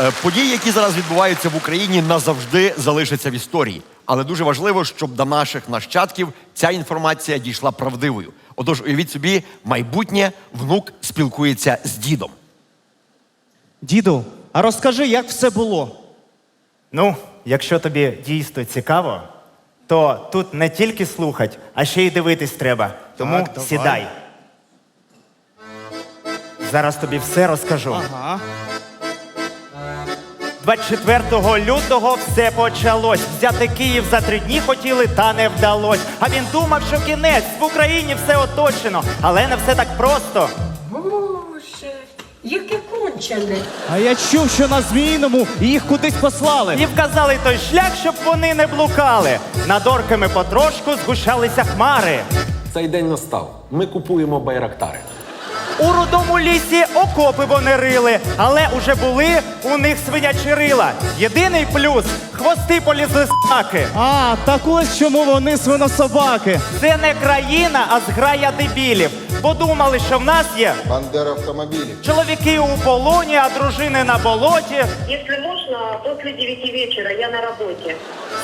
Е, Події, які зараз відбуваються в Україні, назавжди залишаться в історії. Але дуже важливо, щоб до наших нащадків ця інформація дійшла правдивою. Отож, уявіть собі, майбутнє внук спілкується з дідом. Діду, а розкажи, як все було. Ну, якщо тобі дійсно цікаво, то тут не тільки слухать, а ще й дивитись треба. Тому Так, давай. сідай. Зараз тобі все розкажу. Ага. 24 лютого все почалось. Взяти Київ за три дні хотіли, та не вдалось. А він думав, що кінець в Україні все оточено, але не все так просто. Боже, яке кончене. А я чув, що на Зміїному їх кудись послали. І вказали той шлях, щоб вони не блукали. Над орками потрошку згущалися хмари. Цей день настав. Ми купуємо байрактари. У рудому лісі окопи вони рили, але уже були у них свинячі рила. Єдиний плюс хвости полізли с**аки. А, так ось чому вони свинособаки. Це не країна, а зграя дебілів. Подумали, що в нас є Бандера автомобилей. чоловіки у полоні, а дружини на болоті. Если можно, после девяти вечера я на работе.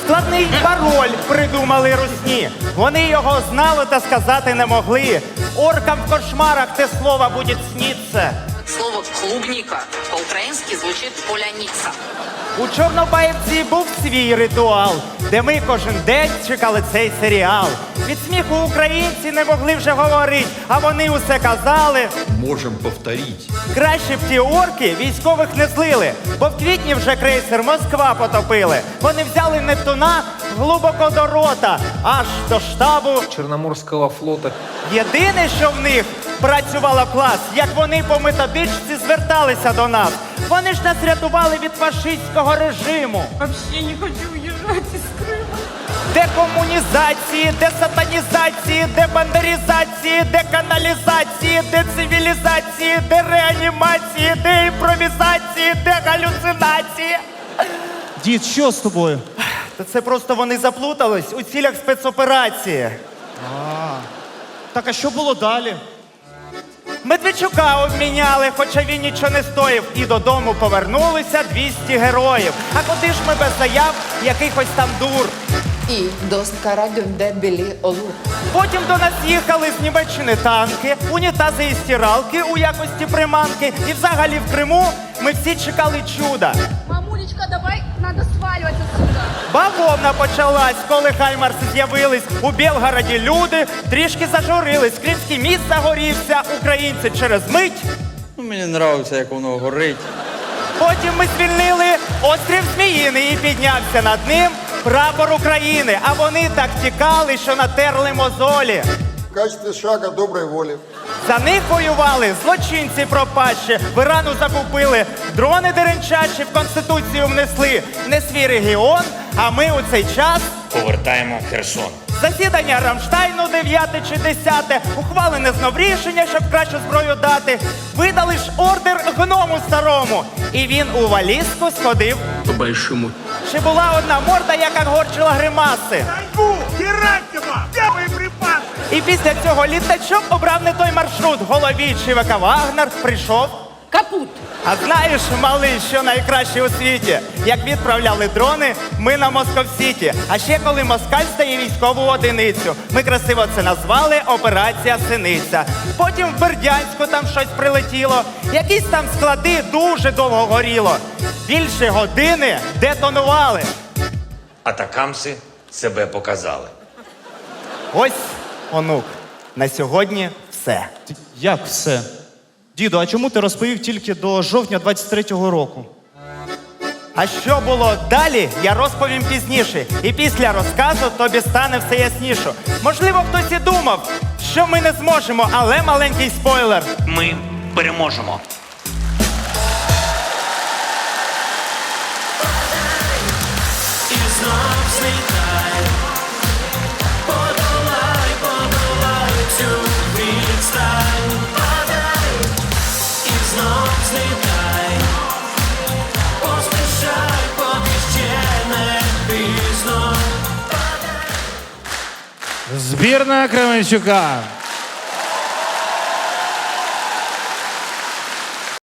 Складний пароль придумали русні. Вони його знали та сказати не могли. Оркам в кошмарах те слово буде сніться. Слово «клубника» по-украински звучит «поляница». У Чорнобаївці був свій ритуал, де ми кожен день чекали цей серіал. Від сміху українці не могли вже говорити, а вони усе казали. Можем повторить. Краще б ті орки військових не злили, бо в квітні вже крейсер Москва потопили. Вони взяли Нептуна глибоко до рота, аж до штабу. Чорноморського флота Єдине, що в них працювало клас, як вони по методичці зверталися до нас. Вони ж нас рятували від фашистського режиму. Вообще не хочу уезжать из Крыма. Декомунізації, десатанізації, дебандерізації, деканалізації, децивілізації, дереанімації, деімпровізації, дегалюцинації. Дід, що з тобою? Та це просто вони заплутались у цілях спецоперації. Так а що було далі? Медведчука обміняли, хоча він нічого не стоїв. І додому повернулися 200 героїв. А куди ж ми без заяв якихось там дур? І до де білі олу. Потім до нас їхали з Німеччини танки, унітази і стиралки у якості приманки. І взагалі в Криму ми всі чекали чуда. Бавовна почалась, коли хаймарси з'явились. У Білгороді люди трішки зажурились. Кримський міст загорівся, українці через мить. Ну, мені подобається, як воно горить. Потім ми звільнили острів Зміїний і піднявся над ним прапор України. А вони так тікали, що натерли мозолі. В качестве шага доброй воли. За них воювали злочинці пропащі, в Ірану закупили, дрони деренчачі в Конституцію внесли. Не свій регіон, а ми у цей час. Повертаємо Херсон. Засідання Рамштайну 9 чи 10, ухвалене знов рішення, щоб кращу зброю дати. Видали ж ордер гному старому. І він у валізку сходив. По большому. Ще була одна морда, яка горчила гримаси. І після цього літачок обрав не той маршрут. Голові ЧВК Вагнер прийшов. Капут. А знаєш, малий, що найкраще у світі? Як відправляли дрони, ми на Москов-Сіті. А ще коли москаль стає військову одиницю. Ми красиво це назвали Операція Синиця. Потім в Бердянську там щось прилетіло. Якісь там склади дуже довго горіло. Більше години детонували. Атакамси себе показали. Ось, онук, на сьогодні все. Як все? Діду, а чому ти розповів тільки до жовтня 23-го року? А що було далі, я розповім пізніше. І після розказу тобі стане все ясніше. Можливо, хтось і думав, що ми не зможемо, але маленький спойлер. Ми переможемо. Збірна Кременчука